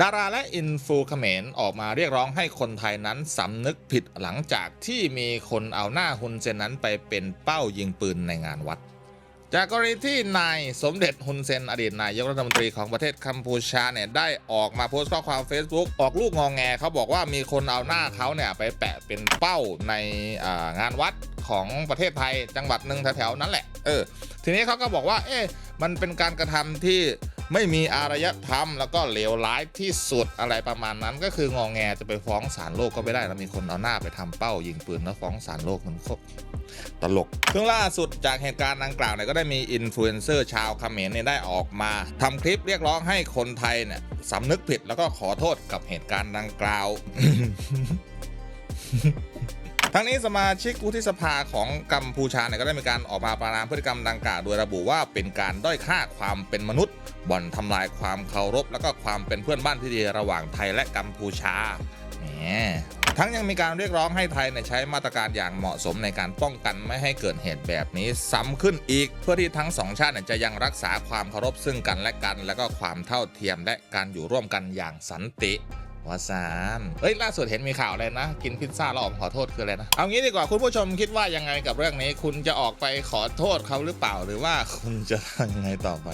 ดาราและอินฟูเขมรออกมาเรียกร้องให้คนไทยนั้นสำนึกผิดหลังจากที่มีคนเอาหน้าฮุนเซนนั้นไปเป็นเป้ายิงปืนในงานวัด จากกรณีที่นายสมเด็จฮุนเซนอดีตนายกรัฐมนตรีของประเทศกัมพูชาเนี่ยได้ออกมาโพสต์ข้อความ Facebook ออกลูกงองแงเขาบอกว่ามีคนเอาหน้าเขาเนี่ยไปแปะเป็นเป้าในางานวัดของประเทศไทยจังหวัดหนึ่งแถวๆนั้นแหละเออทีนี้เขาก็บอกว่าเอ๊ะมันเป็นการกระทำที่ ไม่มีอารยธรรมแล้วก็เลวร้ายที่สุดอะไรประมาณนั้น ก็คืององแงจะไปฟ้องศาลโลกก็ไม่ได้แล้วมีคนเอาหน้าไปทำเป้ายิงปืนแล้วฟ้องศาลโลกมันโคตรตลกซึ่งล่าสุดจากเหตุการณ์ดังกล่าวเนี่ยก็ได้มีอินฟลูเอนเซอร์ชาวเขมรเนี่ยได้ออกมาทำคลิปเรียกร้องให้คนไทยเนี่ยสำนึกผิดแล้วก็ขอโทษกับเหตุการณ์ดังกล่าว ทั้งนี้สมาชิกวุฒิสภาของกัมพูชาเนี่ยก็ได้มีการออกมาประนามพฤติกรรมดังกล่าวโดยระบุว่าเป็นการด้อยค่าความเป็นมนุษย์ บ่อนทำลายความเคารพ แล้วก็ความเป็นเพื่อนบ้านที่ดีระหว่างไทยและกัมพูชาแหมทั้งยังมีการเรียกร้องให้ไทยเนี่ยใช้มาตรการอย่างเหมาะสมในการป้องกันไม่ให้เกิดเหตุแบบนี้ซ้ำขึ้นอีก เพื่อที่ทั้งสองชาติเนี่ยจะยังรักษาความเคารพซึ่งกันและกัน แล้วก็ความเท่าเทียมและการอยู่ร่วมกันอย่างสันติ วาสามเอ้ยล่าสุดเห็นมีข่าวอะไรนะ กินพิซซ่าแล้วออกขอโทษคืออะไรนะ เอางี้ดีกว่าคุณผู้ชมคิดว่ายังไงกับเรื่องนี้ คุณจะออกไปขอโทษเขาหรือเปล่าหรือว่าคุณจะทำยังไงต่อไป